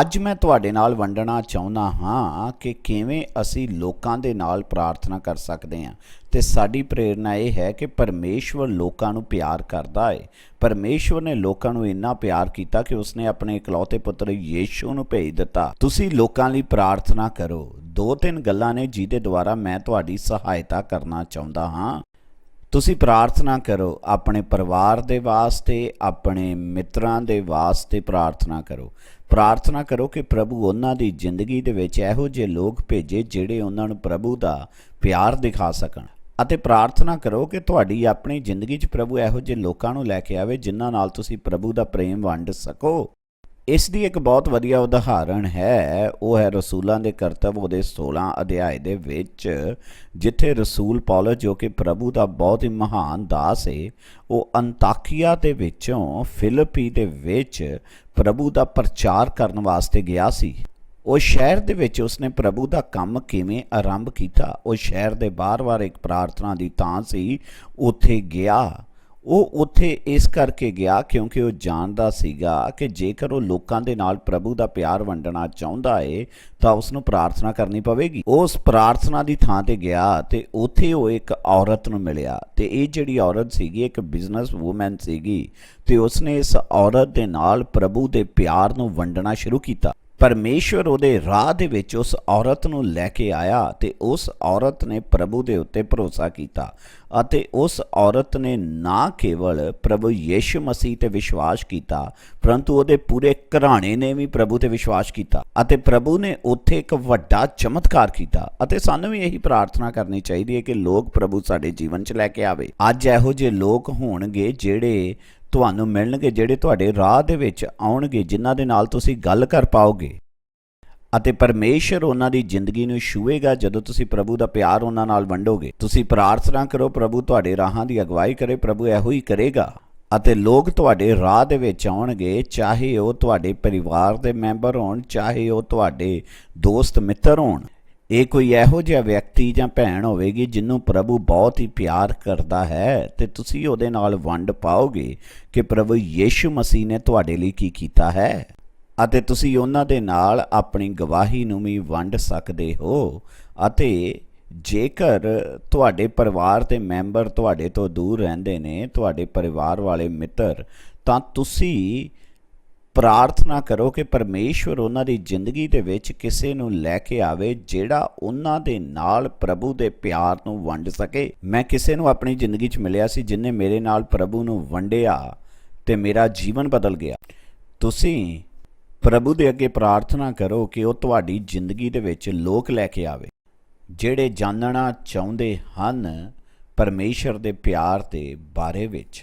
ਅੱਜ ਮੈਂ ਤੁਹਾਡੇ ਨਾਲ ਵੰਡਣਾ ਚਾਹੁੰਦਾ ਹਾਂ ਕਿ ਕਿਵੇਂ ਅਸੀਂ ਲੋਕਾਂ ਦੇ ਨਾਲ ਪ੍ਰਾਰਥਨਾ ਕਰ ਸਕਦੇ ਹਾਂ। ਤੇ ਸਾਡੀ ਪ੍ਰੇਰਣਾ ਇਹ ਹੈ ਕਿ ਪਰਮੇਸ਼ਵਰ ਲੋਕਾਂ ਨੂੰ ਪਿਆਰ ਕਰਦਾ ਹੈ ਪਰਮੇਸ਼ਵਰ ਨੇ ਲੋਕਾਂ ਨੂੰ ਇੰਨਾ ਪਿਆਰ ਕੀਤਾ ਕਿ ਉਸਨੇ ਆਪਣੇ ਇਕਲੌਤੇ ਪੁੱਤਰ ਯੀਸ਼ੂ ਨੂੰ ਭੇਜ ਦਿੱਤਾ। ਤੁਸੀਂ ਲੋਕਾਂ ਲਈ ਪ੍ਰਾਰਥਨਾ ਕਰੋ। ਦੋ ਤਿੰਨ ਗੱਲਾਂ ਨੇ ਜਿਹਦੇ ਦੁਆਰਾ ਮੈਂ ਤੁਹਾਡੀ ਸਹਾਇਤਾ ਕਰਨਾ ਚਾਹੁੰਦਾ ਹਾਂ। ਤੁਸੀਂ ਪ੍ਰਾਰਥਨਾ ਕਰੋ, ਆਪਣੇ ਪਰਿਵਾਰ ਦੇ ਵਾਸਤੇ, ਆਪਣੇ ਮਿੱਤਰਾਂ ਦੇ ਵਾਸਤੇ ਪ੍ਰਾਰਥਨਾ ਕਰੋ। ਪ੍ਰਾਰਥਨਾ ਕਰੋ ਕਿ ਪ੍ਰਭੂ ਉਹਨਾਂ ਦੀ ਜ਼ਿੰਦਗੀ ਦੇ ਵਿੱਚ ਇਹੋ ਜਿਹੇ ਲੋਕ ਭੇਜੇ ਜਿਹੜੇ ਉਹਨਾਂ ਨੂੰ ਪ੍ਰਭੂ ਦਾ ਪਿਆਰ ਦਿਖਾ ਸਕਣ। ਅਤੇ ਪ੍ਰਾਰਥਨਾ ਕਰੋ ਕਿ ਤੁਹਾਡੀ ਆਪਣੀ ਜ਼ਿੰਦਗੀ 'ਚ ਪ੍ਰਭੂ ਇਹੋ ਜਿਹੇ ਲੋਕਾਂ ਨੂੰ ਲੈ ਕੇ ਆਵੇ ਜਿਨ੍ਹਾਂ ਨਾਲ ਤੁਸੀਂ ਪ੍ਰਭੂ ਦਾ ਪ੍ਰੇਮ ਵੰਡ ਸਕੋ। ਇਸ ਦੀ ਇੱਕ ਬਹੁਤ ਵਧੀਆ ਉਦਾਹਰਣ ਹੈ, ਉਹ ਹੈ ਰਸੂਲਾਂ ਦੇ ਕਰਤੱਵ ਉਹਦੇ 16 ਅਧਿਆਏ ਦੇ ਵਿੱਚ, ਜਿੱਥੇ ਰਸੂਲ ਪੌਲਸ ਜੋ ਕਿ ਪ੍ਰਭੂ ਦਾ ਬਹੁਤ ਹੀ ਮਹਾਨ ਦਾਸ ਹੈ ਉਹ ਅੰਤਾਕੀਆ ਦੇ ਵਿੱਚੋਂ ਫਿਲਿਪੀ ਦੇ ਵਿੱਚ ਪ੍ਰਭੂ ਦਾ ਪ੍ਰਚਾਰ ਕਰਨ ਵਾਸਤੇ ਗਿਆ ਸੀ। ਉਹ ਸ਼ਹਿਰ ਦੇ ਵਿੱਚ ਉਸਨੇ ਪ੍ਰਭੂ ਦਾ ਕੰਮ ਕਿਵੇਂ ਆਰੰਭ ਕੀਤਾ, ਉਹ ਸ਼ਹਿਰ ਦੇ ਬਾਰ-ਬਾਰ ਇੱਕ ਪ੍ਰਾਰਥਨਾ ਦੀ ਥਾਂ ਸੀ, ਉੱਥੇ ਗਿਆ। ਉਹ ਉੱਥੇ ਇਸ ਕਰਕੇ ਗਿਆ ਕਿਉਂਕਿ ਉਹ ਜਾਣਦਾ ਸੀਗਾ ਕਿ ਜੇਕਰ ਉਹ ਲੋਕਾਂ ਦੇ ਨਾਲ ਪ੍ਰਭੂ ਦਾ ਪਿਆਰ ਵੰਡਣਾ ਚਾਹੁੰਦਾ ਏ, ਤਾਂ ਉਸ ਨੂੰ ਪ੍ਰਾਰਥਨਾ ਕਰਨੀ ਪਵੇਗੀ। ਉਹ ਉਸ ਪ੍ਰਾਰਥਨਾ ਦੀ ਥਾਂ ਤੇ ਗਿਆ ਤੇ ਉੱਥੇ ਉਹ ਇੱਕ ਔਰਤ ਨੂੰ ਮਿਲਿਆ ਤੇ ਇਹ ਜਿਹੜੀ ਔਰਤ ਸੀਗੀ, ਇੱਕ ਬਿਜ਼ਨਸ ਵੂਮਨ ਸੀਗੀ ਤੇ ਉਸਨੇ ਇਸ ਔਰਤ ਦੇ ਨਾਲ ਪ੍ਰਭੂ ਦੇ ਪਿਆਰ ਨੂੰ ਵੰਡਣਾ ਸ਼ੁਰੂ ਕੀਤਾ। ਪਰਮੇਸ਼ਵਰ ਉਹਦੇ ਰਾਹ ਦੇ ਵਿੱਚ ਉਸ ਔਰਤ ਨੂੰ ਲੈ ਕੇ ਆਇਆ ਤੇ ਉਸ ਔਰਤ ਨੇ ਪ੍ਰਭੂ ਦੇ ਉੱਤੇ ਭਰੋਸਾ ਕੀਤਾ ਅਤੇ ਉਸ ਔਰਤ ਨੇ ਨਾ ਕੇਵਲ ਪ੍ਰਭੂ ਯੀਸ਼ੂ ਮਸੀਹ ਤੇ ਵਿਸ਼ਵਾਸ ਕੀਤਾ, ਪਰੰਤੂ ਉਹਦੇ ਪੂਰੇ ਘਰਾਣੇ ਨੇ ਵੀ ਪ੍ਰਭੂ ਤੇ ਵਿਸ਼ਵਾਸ ਕੀਤਾ ਅਤੇ ਪ੍ਰਭੂ ਨੇ ਉੱਥੇ ਇੱਕ ਵੱਡਾ ਚਮਤਕਾਰ ਕੀਤਾ ਅਤੇ ਸਾਨੂੰ ਵੀ ਇਹੀ ਪ੍ਰਾਰਥਨਾ ਕਰਨੀ ਚਾਹੀਦੀ ਹੈ ਕਿ ਲੋਕ ਪ੍ਰਭੂ ਸਾਡੇ ਜੀਵਨ 'ਚ ਲੈ ਕੇ ਆਵੇ। ਅੱਜ ਇਹੋ ਜਿਹੇ ਲੋਕ ਹੋਣਗੇ ਜਿਹੜੇ ਤੁਹਾਨੂੰ ਮਿਲਣਗੇ ਜਿਹੜੇ ਤੁਹਾਡੇ ਰਾਹ ਦੇ ਵਿੱਚ ਆਉਣਗੇ, ਜਿਨ੍ਹਾਂ ਦੇ ਨਾਲ ਤੁਸੀਂ ਗੱਲ ਕਰ ਪਾਓਗੇ। ਅਤੇ ਪਰਮੇਸ਼ਰ ਉਹਨਾਂ ਦੀ ਜ਼ਿੰਦਗੀ ਨੂੰ ਛੂਏਗਾ ਜਦੋਂ ਤੁਸੀਂ ਪ੍ਰਭੂ ਦਾ ਪਿਆਰ ਉਹਨਾਂ ਨਾਲ ਵੰਡੋਗੇ। ਤੁਸੀਂ ਪ੍ਰਾਰਥਨਾ ਕਰੋ, ਪ੍ਰਭੂ ਤੁਹਾਡੇ ਰਾਹਾਂ ਦੀ ਅਗਵਾਈ ਕਰੇ, ਪ੍ਰਭੂ ਇਹੋ ਹੀ ਕਰੇਗਾ। ਅਤੇ ਲੋਕ ਤੁਹਾਡੇ ਰਾਹ ਦੇ ਵਿੱਚ ਆਉਣਗੇ, ਚਾਹੇ ਉਹ ਤੁਹਾਡੇ ਪਰਿਵਾਰ ਦੇ ਮੈਂਬਰ ਹੋਣ, ਚਾਹੇ ਉਹ ਤੁਹਾਡੇ ਦੋਸਤ ਮਿੱਤਰ ਹੋਣ। ਇਹ ਕੋਈ ਇਹੋ ਜਿਹਾ ਵਿਅਕਤੀ ਜਾਂ ਭੈਣ ਹੋਵੇਗੀ ਜਿਹਨੂੰ ਪ੍ਰਭੂ ਬਹੁਤ ਹੀ ਪਿਆਰ ਕਰਦਾ ਹੈ ਤੇ ਤੁਸੀਂ ਉਹਦੇ ਨਾਲ ਵੰਡ ਪਾਓਗੇ ਕਿ ਪ੍ਰਭੂ ਯੀਸ਼ੂ ਮਸੀਹ ਨੇ ਤੁਹਾਡੇ ਲਈ ਕੀ ਕੀਤਾ ਹੈ? ਅਤੇ ਤੁਸੀਂ ਉਹਨਾਂ ਦੇ ਨਾਲ ਆਪਣੀ ਗਵਾਹੀ ਨੂੰ ਵੀ ਵੰਡ ਸਕਦੇ ਹੋ ਅਤੇ ਜੇਕਰ ਤੁਹਾਡੇ ਪਰਿਵਾਰ ਦੇ ਮੈਂਬਰ ਤੁਹਾਡੇ ਤੋਂ ਦੂਰ ਰਹਿੰਦੇ ਨੇ, ਤੁਹਾਡੇ ਪਰਿਵਾਰ ਵਾਲੇ ਮਿੱਤਰ, ਤਾਂ ਤੁਸੀਂ ਪ੍ਰਾਰਥਨਾ ਕਰੋ ਕਿ ਪਰਮੇਸ਼ਵਰ ਉਹਨਾਂ ਦੀ ਜ਼ਿੰਦਗੀ ਦੇ ਵਿੱਚ ਕਿਸੇ ਨੂੰ ਲੈ ਕੇ ਆਵੇ ਜਿਹੜਾ ਉਹਨਾਂ ਦੇ ਨਾਲ ਪ੍ਰਭੂ ਦੇ ਪਿਆਰ ਨੂੰ ਵੰਡ ਸਕੇ। ਮੈਂ ਕਿਸੇ ਨੂੰ ਆਪਣੀ ਜ਼ਿੰਦਗੀ 'ਚ ਮਿਲਿਆ ਸੀ ਜਿਨੇ ਮੇਰੇ ਨਾਲ ਪ੍ਰਭੂ ਨੂੰ ਵੰਡਿਆ ਤੇ ਮੇਰਾ ਜੀਵਨ ਬਦਲ ਗਿਆ। ਤੁਸੀਂ ਪ੍ਰਭੂ ਦੇ ਅੱਗੇ ਪ੍ਰਾਰਥਨਾ ਕਰੋ ਕਿ ਉਹ ਤੁਹਾਡੀ ਜ਼ਿੰਦਗੀ ਦੇ ਵਿੱਚ ਲੋਕ ਲੈ ਕੇ ਆਵੇ। ਜਿਹੜੇ ਜਾਣਨਾ ਚਾਹੁੰਦੇ ਹਨ ਪਰਮੇਸ਼ਰ ਦੇ ਪਿਆਰ ਦੇ ਬਾਰੇ ਵਿੱਚ।